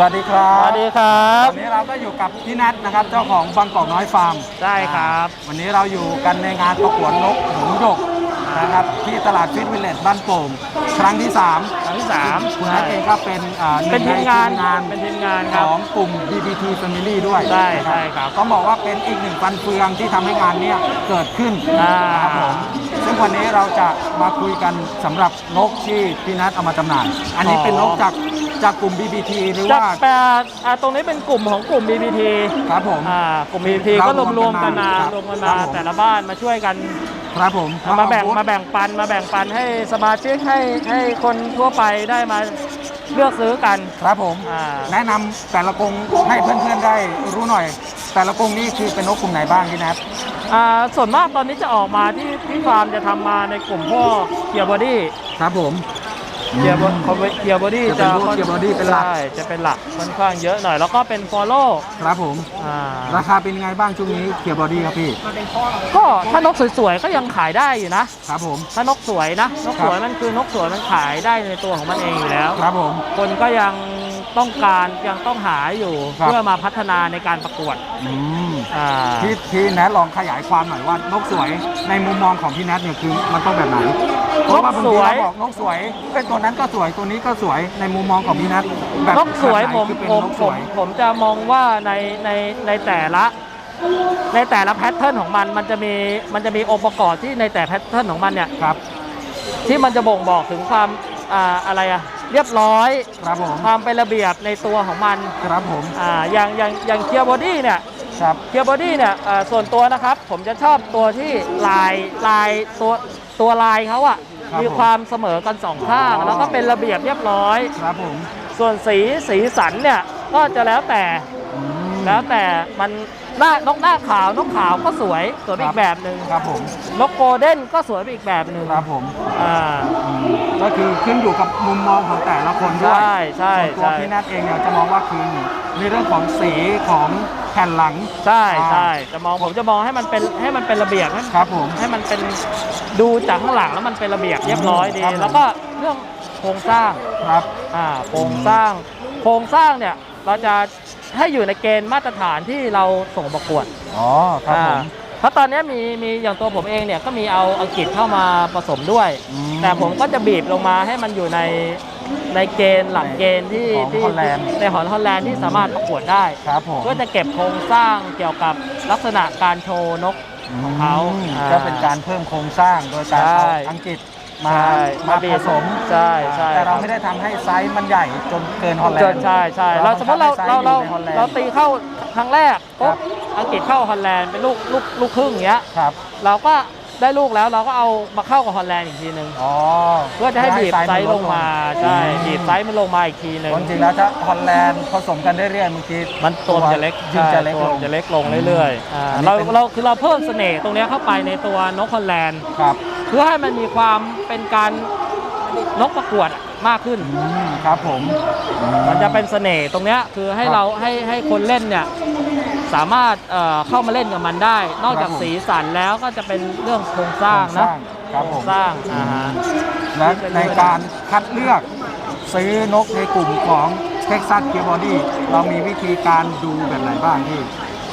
วัสดีครัสบวัสดีครับ วันนี้เราก็อยู่กับพี่นัทนะครับ เจ้าของบางกอกน้อยฟาร์มใช่ครับวันนี้เราอยู่กันในงานประกวดนกหงส์หยกนะครับที่ตลาดฟิตวิลเลจบ้านโป่งครั้งที่3ครั้งที่สามคุณนัทเองก็เป็นอ่าหเป็นงทีมในงานทีมงานเป็นทีมงานคขรับ องกลุ่ม BBT Family ด้วยใช่นะใช่ครับต้องบอกว่าเป็นอีกหนึ่งฟันเฟืองที่ทำให้งานเนี้ยเกิดขึ้นอ่านะครับผมซึ่งวันนี้เราจะมาคุยกันสำหรับนกที่พี่นัทเอามาจำหน่าย อันนี้เป็นนกจาก จากกลุ่ม BBT หรือจากว่า แปดอ่าตรงนี้เป็นกลุ่มของกลุ่ม BBT ครับผมอ่ากลุ่ม BBT เราก็รวมรวมๆกันมาครับรวมกันครัมาบผม แต่ละบ้านมาช่วยกัน ครับผมมาแบ่งเอบูธมาแบ่งปันมาแบ่งปันให้สมาชิกให้ให้คนทั่วไปได้มาเลือกซื้อกัน ครับผม อ่า แนะนำแต่ละกรงให้เพื่อนๆได้รู้หน่อย แต่ละกรงนี่คือเป็นนกกลุ่มไหนบ้างพี่นัทอ่าส่วนมากตอนนี้จะออกมาที่ที่ฟาร์มจะทำมาในกลุ่มพวกเกียร์บอดี้ครับผม เกียร์บเกียร์บอดี้จะเป็นพวก gear body เป็นหลัก ใช่จะเป็นหลักค่อนข้างเยอะหน่อย แล้วก็เป็นฟอลโล่ครับผม อ่า ราคาเป็นยังไงบ้างช่วงนี้เกียร์บอดี้ครับพี่ ก็ถ้านกสวยๆ ก็ยังขายได้อยู่นะ ครับผม ถ้านกสวยนะ นกครับสวยมันคือนกสวยมันขายได้ในตัวของมันเองอยู่แล้ว ครับผม คนก็ยังต้องการยังต้องหาอยู่ ครับ เพื่อมาพัฒนาในการประกวด อืม อ่า พี่พี่แนทลองขยายความหน่อยว่านกสวยในมุมมองของพี่แนทเนี่ยคือมันต้องแบบไหนเพราะว่าบางทีเราบอกนกสวยเป็นตัวนั้นก็สวยตัวนี้ก็สวยในมุมมองของพี่แนทแบบนกสวยแบบไหผมคือเป็นผมนกผสมวยผมจะมองว่าในในในแต่ละ ในแต่ละแพทเทิร์นของมันมันจะมีมันจะมีองค์ประกอบที่ในแต่แพทเทิร์นของมันเนี่ยครับที่มันจะบ่งบอกถึงความอ่าอะไรอะเรียบร้อย ครับผมความเป็นระเบียบในตัวของมันครับผม อ่าอย่างอย่างอย่างเคียร์บอดี้เนี่ย ครับเคียร์บอดี้เนี่ยอ่าส่วนตัวนะครับ ผมจะชอบตัวที่ลายลายตัวตัวลายเขาอะมีความเสมอกันสองข้างแล้วก็เป็นระเบียบเรียบร้อย ครับผม ส่วนสีสีสันเนี่ยก็จะแล้วแต่อืม แล้วแต่มันหน้านกหน้าขาวนกขาวก็สวยสวยไปอีกแบบหนึ่งครับผมนกโกลเด้นก็สวยไปอีกแบบหนึ่งครับผมอ่า อืมก็คือขึ้นอยู่กับมุมมองของแต่ละคนด้วยใช่ใช่ส่วนตัวใช่ พี่นัทเองเนี่ยจะมองว่าคือในเรื่องของสีของแผ่นหลัง ใช่อ่าใช่จะมองผมจะมองให้มันเป็นให้มันเป็นระเบียบให้ครับผมให้มันเป็นดูจากข้างหลังแล้วมันเป็นระเบียบเรียบร้อยดีครับผม แล้วก็เรื่องโครงสร้างครับ อ่าโครงสร้าง โครงสร้างเนี่ยเราจะ ให้อยู่ในเกณฑ์มาตรฐานที่เราส่งประกวดอ๋อครับผม อ่าเพราะตอนนี้มีมีอย่างตัวผมเองเนี่ยก็มีเอาอังกฤษเข้ามาผสมด้วย อืมแต่ผมก็จะบีบลงมาให้มันอยู่ในในเกณฑ์หลักเกณฑ์ที่ของที่ฮอลแลนด์ ในหอนฮอลแลนด์ที่สามารถประกวดได้ ครับผมเพื่อจะเก็บโครงสร้างเกี่ยวกับลักษณะการโชว์นก ของเขาอืมอ่าก็เป็นการเพิ่มโครงสร้างโดยการใช่เอาอังกฤษ มาใช่มาบีผบสมใช่ใช่แต่เราคบไม่ได้ทำให้ไซส์มันใหญ่จนเกินฮอลแลจนนด์ใช่ใช่เราเราสมมติเราทำให้เราเราไซส์อยู่ในฮอลแลนด์ เราตีเข้าครั้งแรกปุ๊บครับอังกฤษเข้าฮอลแลนด์เป็นลูกลูกลูกครึ่งอย่างเงี้ย ครับ เราก็ได้ลูกแล้วเราก็เอามาเข้ากับฮอลแลนด์อีกทีหนึ่งอ๋อเพื่อจะให้บีบไซส์ลงมาใช่อืบีบไซส์มันลงมาอีกทีหนึ่งจริงๆแล้วถ้าฮอลแลนด์ผสมกันเรื่อยๆบางทีมันตัวมันจะเล็กยิ่งจะเล็กใช่ตัวลงมันจะเล็กลงเรื่อยๆอ่าอันนี้เราเป็น เราคือเราเพิ่มเสน่ห์ตรงเนี้ยเข้าไปในตัวนกฮอลแลนด์ ครับ เพื่อให้มันมีความเป็นการนกประกวดมากขึ้น อืมครับผมอืมันจะเป็นเสน่ห์ตรงเนี้ยคือให้ครับเราให้ให้คนเล่นเนี่ยสามารถเอ่อเข้ามาเล่นกับมันได้ นอกจากครับผมสีสันแล้วก็จะเป็นเรื่องโครงสร้างนะครับโคผรงมสร้างอ่าฮะ และในการคัดเลือกซื้อนกในกลุ่มของ Texas k e y b o d y เรามีวิธีการดูแบบไหนบ้างที่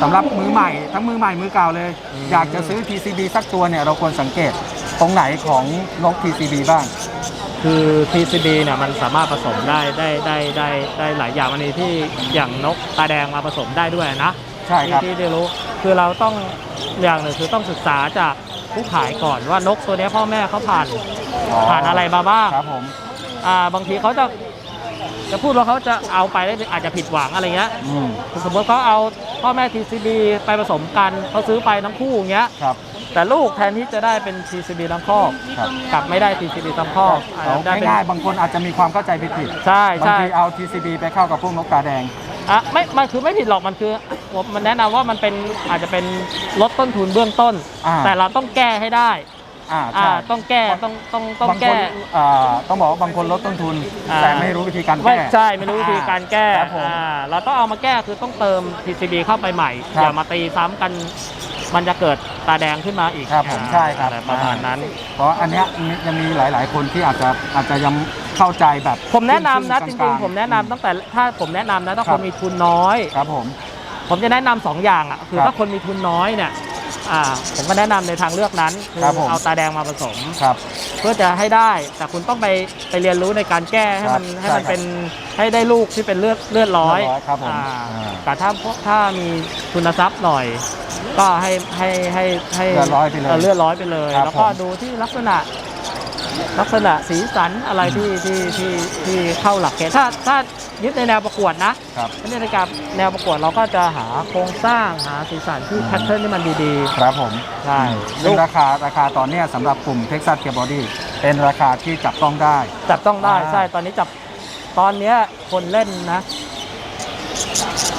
สำหรับมือใหม่ ทั้งมือใหม่มือเก่าเลย อยากจะซื้อ TCB สักตัวเนี่ยเราควรสังเกต ตรงไหนของนก TCB บ้าง คือ TCB เนี่ยมันสามารถผสมได้ได้ได้ได้ได้หลายอย่างอันนี้ที่อย่างนกตาแดงมาผสมได้ด้วยนะใช่ครับที่ที่ได้รู้คือเราต้องอย่างหนึ่งคือต้องศึกษาจากผู้ขายก่อนว่านกตัวเนี้ยพ่อแม่เขาผ่านผ่านอะไรมาบ้างครับผมอ่าบางทีเขาจะจะพูดว่าเขาจะเอาไปแล้วอาจจะผิดหวังอะไรเงี้ยอืมสมมติเขาเอาพ่อแม่ TCB ไปผสมกันเขาซื้อไปทั้งคู่อย่างเงี้ยครับ แต่ลูกแทนที่จะได้เป็น TCB ทั้งคอกครับ กลับไม่ได้ TCB ทั้งคอกอาจเอาจะได้เป็น ง่ายๆบางคนอาจจะมีความเข้าใจผิดใช่ๆบางใช่ทีเอา TCB ไปเข้ากับพวกนกตาแดง อะไม่มันคือไม่ผิดหรอกมันคือผมมันแนะนำว่ามันเป็นอาจจะเป็นลดต้นทุนเบื้องต้น อ่า แต่เราต้องแก้ให้ได้อ่าอ่าใช่ต้องแก้ต้องต้องต้องบางคแก้นอ่าต้องบอกว่าบางคนลดต้นทุน อ่า แต่ไม่รู้วิธีการไม่แก้ ใช่ไม่รู้วิธีการแก้ครับผมอ่าเราต้องเอามาแก้คือต้องเติม TCB เข้าไปใหม่ ครับ อย่ามาตีซ้ำกัน มันจะเกิดตาแดงขึ้นมาอีกครับผมอ่าใช่ครับ อะไรประมาณนั้น เพราะอันเนี้ยมีจะมีหลาย ๆ คนที่อาจจะอาจจะยังเข้าใจแบบผมแนะนำนะคจงๆริงๆ ผมแนะนำตั้งแต่ถ้าผมแนะนำนะถ้าครัคบนมีทุนน้อย ครับผม ผมจะแนะนำสองอย่างอะคือครับถ้าคนมีทุนน้อยเนี่ยอ่าผมก็แนะนำในทางเลือกนั้นคือครับผม เอาตาแดงมาผสม ครับ เพื่อจะให้ได้แต่คุณต้องไปไปเรียนรู้ในการแก้ให้มันครับให้มันใช่ครับเป็นให้ได้ลูกที่เป็นเลือดเลือดร้อยเลือดร้อยครับผมอ่าอ่า แต่ถ้าพวกถ้ามีทุนทรัพย์หน่อย ก็ให้ให้ให้ให้เลือดร้อยไปเลยเลือดร้อยไปเลย ครับแล้วก็ผม ดูที่ลักษณะลักษณะสีสันอะไรที่ที่ที่ที่เข้าหลักเกณฑ์ถ้าถ้ายึดในแนวประกวดนะครับในในการแนวประกวดเราก็จะหาโครงสร้างหาสีสันที่แพทเทิร์นที่มันดีครับผมๆใช่ซึ่งราคาราคาตอนเนี้ยสำหรับกลุ่ม Texas Gear Body เป็นราคาที่จับต้องได้ จับต้องได้อ่า ใช่ตอนนี้จับตอนเนี้ยคนเล่นนะ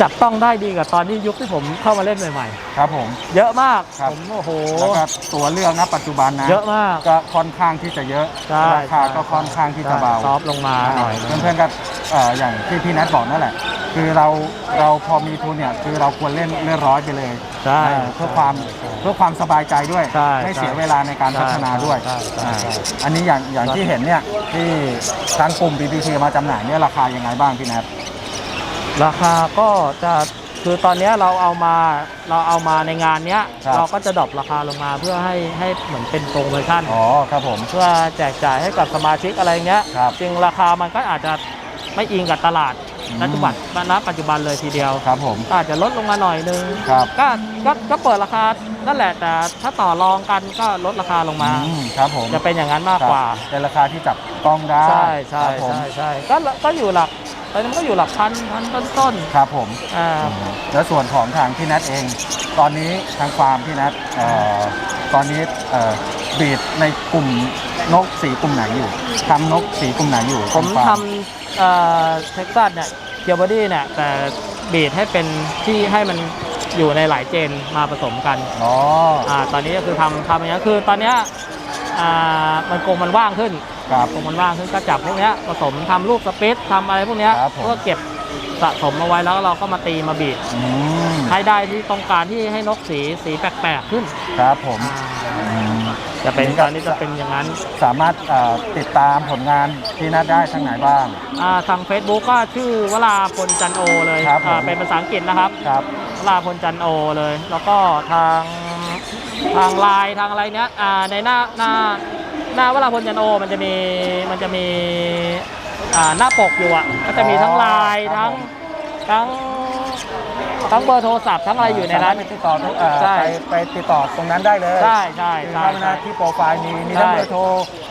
จับต้องได้ดีกว่าตอนที่ยุคที่ผมเข้ามาเล่นใหม่ครับผม ๆ เยอะมากครับ ผมโอ้โห แล้วก็ตัวเลือกณปัจจุบันนะเยอะมาก ก็ค่อนข้างที่จะเยอะใช่ราคาก็ค่อนข้างที่จะเบา ซอฟต์ลงมาหน่อยนึงเพื่อนๆก็เอ่ออย่างที่พี่แนทบอกนั่นแหละ คือเราเราพอมีทุนเนี่ยคือเราควรเล่นเลื่อนร้อยไปเลยใช่เออเพื่อความเพื่อความสบายใจด้วยใช่ไม่เสียใช่เวลาในการพัฒนาด้วยใช่ใช่ใช่อ่าอันนี้อย่างอย่างที่เห็นเนี่ยที่ทางกลุ่ม BBT มาจำหน่ายเนี่ยราคายังไงบ้างพี่แนท ราคาก็จะคือตอนเนี้ยเราเอามาเราเอามาในงานเนี้ย ครับ เราก็จะดรอปราคาลงมาเพื่อให้ให้เหมือนเป็นโปรโมชั่นอ๋อครับผม เพื่อแจกจ่ายให้กับสมาชิกอะไรเงี้ยครับจริงราคามันก็อาจจะไม่อิงกับตลาดอืม ปัจจุบันณปัจจุบันเลยทีเดียว ครับผมก็อาจจะลดลงมาหน่อยนึงครับ ก็ก็ก็เปิดราคานั่นแหละแต่ถ้าต่อรองกันก็ลดราคาลงมา อืมครับผมจะเป็นอย่างนั้นมากกว่า ครับเป็นราคาที่จับต้องได้ใช่ใช่ครับผม ใช่ใช่ก็ก็อยู่หลัก ตอนนี้มันก็อยู่หลักพันพันต้นต้นครับผมๆอ่า แล้วส่วนของทางพี่แนทเอง ตอนนี้ทางฟาร์มพี่แนทเอ่อตอนนี้เอ่อบีดในกลุ่มนกสีกลุ่มไหนอยู่ทำนกสีกลุ่มไหนอยู่ผมฟาทร์ำเอ่อเท็กซัสเนี่ยเกียร์บอดี้เนี่ยแต่บีดให้เป็นที่ให้มันอยู่ในหลายเจนมาผสมกันอ๋ออ่าตอนนี้ก็คือทำทำอย่างนี้ยคือตอนเนี้ยอ่ามันกรงมันว่างขึ้น ครับกรงมันว่างขึ้นก็จับพวกเนี้ยผสมทำลูกสปิตทำอะไรพวกเนี้ยครับผม เพื่อเก็บสะสมเอาไว้แล้วเราก็มาตีมาบีดอืมให้ได้ที่ต้องการที่ให้นกสีสีแปลกๆขึ้นครับผมอ่าอืม จะเป็นนี่ก็ตอนนี้จะเป็นอย่างนั้น สามารถเอ่อติดตามผลงานพี่แนทได้ทางไหนบ้าง อ่าทาง Facebook ก็ชื่อวราพลจันโอเลยครับผม อ่าเป็นภาษาอังกฤษนะครับครับ วราพลจันโอเลย แล้วก็ทางทางไลน์ทางอะไรเนี้ยอ่าในหน้าหน้า หน้าวราพลจันโอมันจะมีมันจะมีอ่าหน้าปกอยู่อะก็จะมีทั้งไลน์ครัทั้บงผมทั้งทั้งเบอร์โทรศัพท์ทั้งอะไรอยู่ในนั้นสามารถไปติดต่อทุกเอ่อใช่ ไปไปติดต่อตรงนั้นได้เลยใช่ใช่คือใช่ เข้าไปหน้าที่โปรไฟล์มีมีทั้งใช่เบอร์โทร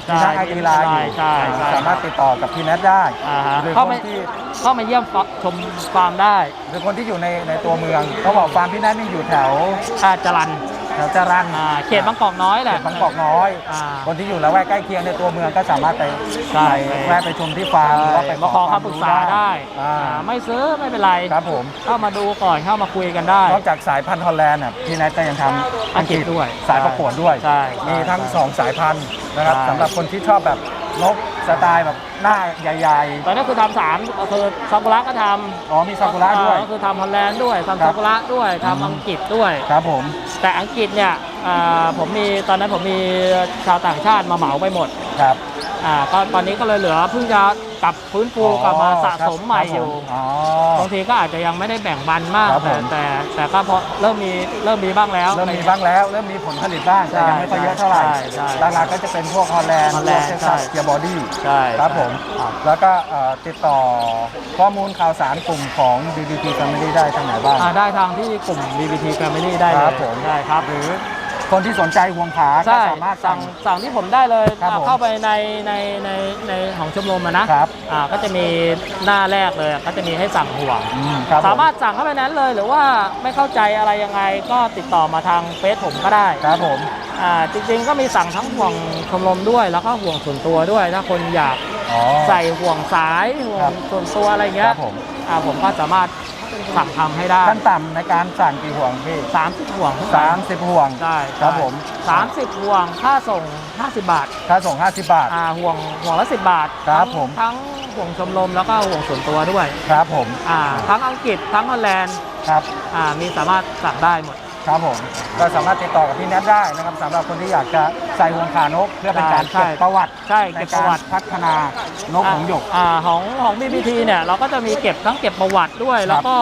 ใช่มีทั้งไอดีไลน์อยู่ใช่ใช่ สามารถติดต่อกับพี่แนทได้อ่าฮะหรือเข้าคมานที่เข้ามาเยี่ยมชมฟาร์มได้หรือคนที่อยู่ในในตัวเมืองเขาบอกฟาร์มพี่แนทนี่อยู่แถวอาจรัน แถวจรัญอ่าเขตบางกอกน้อยแหละ บางกอกน้อย อ่าคนที่อยู่ละแวกใกล้เคียงในตัวเมืองก็สามารถไปใช่ ไปแวะไปชมที่ฟาร์มหรือว่าไปมาขอคำปรึกษาได้อ่าอ่าไม่ซื้อไม่เป็นไร ครับผม เข้ามาดูก่อนเข้ามาคุยกันได้ นอกจากสายพันธุ์ฮอลแลนด์น่ะพี่แนทก็ยังทำอังกฤษด้วยสายประกวดด้วย ใช่ใช่มีทั้งสองสายพันธุ์นะครับใช่สำหรับคนที่ชอบแบบนก สไตล์แบบหน้าใหญ่ตอนนี้คือทำสามคือซากุระก็ทๆ อ๋อมีำซากุระด้วย อ่าก็คือทำฮอลแลนด์ด้วยครัทำบซากุระด้วยอืมทำอังกฤษด้วย ครับผม แต่อังกฤษเนี่ยอ่าผมมีตอนนั้นผมมีชาวต่างชาติมาเหมาไปหมด ครับ อ่าก็ตอนนี้ก็เลยเหลือเพิ่งจะกลับฟื้นฟูกลับมาสะสมใหม่อยู่อ๋อ บางทีก็อาจจะยังไม่ได้แบ่งบันมากครับผแต่ม แต่แต่ก็พอเริ่มมีเริ่มมีบ้างแล้ว เริ่มมีบ้างแล้ว เริ่มมีผลผลิตบ้างแต่ยังไม่ค่อยเยอะเท่าไหร่ใช่ใช่หลักๆก็จะเป็นพวกฮอลแลนด์ฮอลพแลวกนด์เท็กซัสใช่ เกียร์บอดี้ใช่ครับผม ครับแล้วก็เอ่อติดต่อข้อมูลข่าวสารกลุ่มของ BBT Family ได้ทางไหนบ้าง อ่าได้ทางที่กลุ่ม BBT Family ได้เลครัยบผม ได้ครับ หรือ คนที่สนใจห่วงขาก็ใช่สามารถสั่สั่ง งสั่งที่ผมได้เลยครับผมเข้าไปในในในในของชมรมอะนะครับ อ่าก็จะมีหน้าแรกเลยก็จะมีให้สั่งห่วง อืมครับผสามารถสั่งเข้าไปนั้นเลย หรือว่าไม่เข้าใจอะไรยังไงก็ติดต่อมาทางเฟซผมก็ได้ครับผม อ่าจริงๆก็มีสั่งทั้งห่วงชมรมด้วย แล้วก็ห่วงส่วนตัวด้วย ถ้าคนอยากอ๋อ ใส่ห่วงสายห่วครังบ ส่วนตัวอะไรคเงี้ยรับผม อ่าผมก็สามารถ สั่งทำให้ได้ขั้นต่ำในการสั่งกี่ห่วงพี่30ห่วงสามสิบห่วงได้ครับผมสามสิบห่วงค่าส่ง50บาทค่าส่ง50บาทอ่าห่วงห่วงละ10บาทครับทั้งผมทั้งห่วงชมรมแล้วก็ห่วงส่วนตัวด้วยครับผมอ่าทั้งอังกฤษทั้งฮอลแลนด์ครับอ่ามีสามารถสั่งได้หมด ครับผมก็สามารถติดต่อกับพี่แนทได้นะครับสำหรับคนที่อยากจะใส่ห่วงขานก เพื่อเป็นการใช่เก็บประวัติใช่ในเก็บปการระวัติพัฒนานกหงส์หยก อ่าของของ BBT เนี่ยเราก็จะมีเก็บทั้งเก็บประวัติด้วย แล้วก็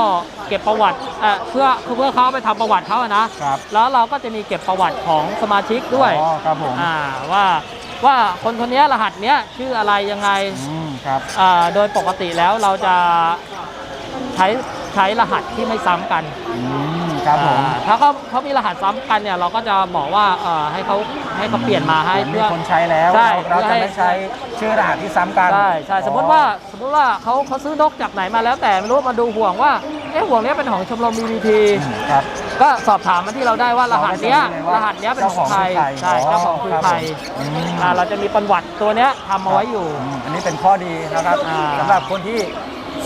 เก็บประวัติเอ่อเพื่อเพื่อเขาไปทำประวัติเขาอะนะครับ แล้วเราก็จะมีเก็บประวัติของสมาชิกด้วยอ๋อครับผมอ่าว่าว่าคนคนนี้รหัสเนี้ยชื่ออะไรยังไงอืมครับ อ่าโดยปกติแล้วเราจะใช้ใช้รหัสที่ไม่ซ้ำกัน อืม ครับผม อ่าถ้าเขาเขามีรหัสซ้ำกันเนี่ยเราก็จะบอกว่าเอ่อให้เขาให้เขาเปลี่ยนมาให้ผมมีเพื่อ คนใช้แล้วใช่ เราจะให้ไม่ใช้ชื่อรหัสที่ซ้ำกันใช่ใช่สมมติว่าสมมติว่าเขาเขาซื้อนกจากไหนมาแล้วแต่ไม่รู้มาดูห่วงว่าเอ๊ะห่วงเนี้ยเป็นของชมรม BBT อืมครับ ก็สอบถามมาที่เราได้ว่ารหัสเนี้ยเรารจะรู้เลยว่าหัสเนี้ยเป็นของใครเจ้าของคือใครใช่เจ้าของคือครับใครผมอืมอ่าเราจะมีประวัติตัวเนี้ยทำเอาไว้อยู่อืมอันนี้เป็นข้อดีนะครับอ่า สำหรับคนที่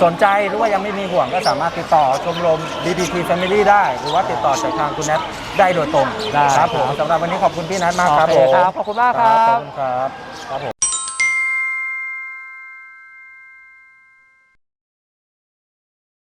สนใจหรือว่ายังไม่มีห่วงก็สามารถติดต่อชมรม BBT Family ได้ หรือว่าติดต่อจากทางคุณแนทได้โดยตรงได้ครับผมสำหรับวันนี้ขอบคุณพี่นัทมากครับโอผเคมครับ ขอบคุณมากครับขอบคุณครับครับผม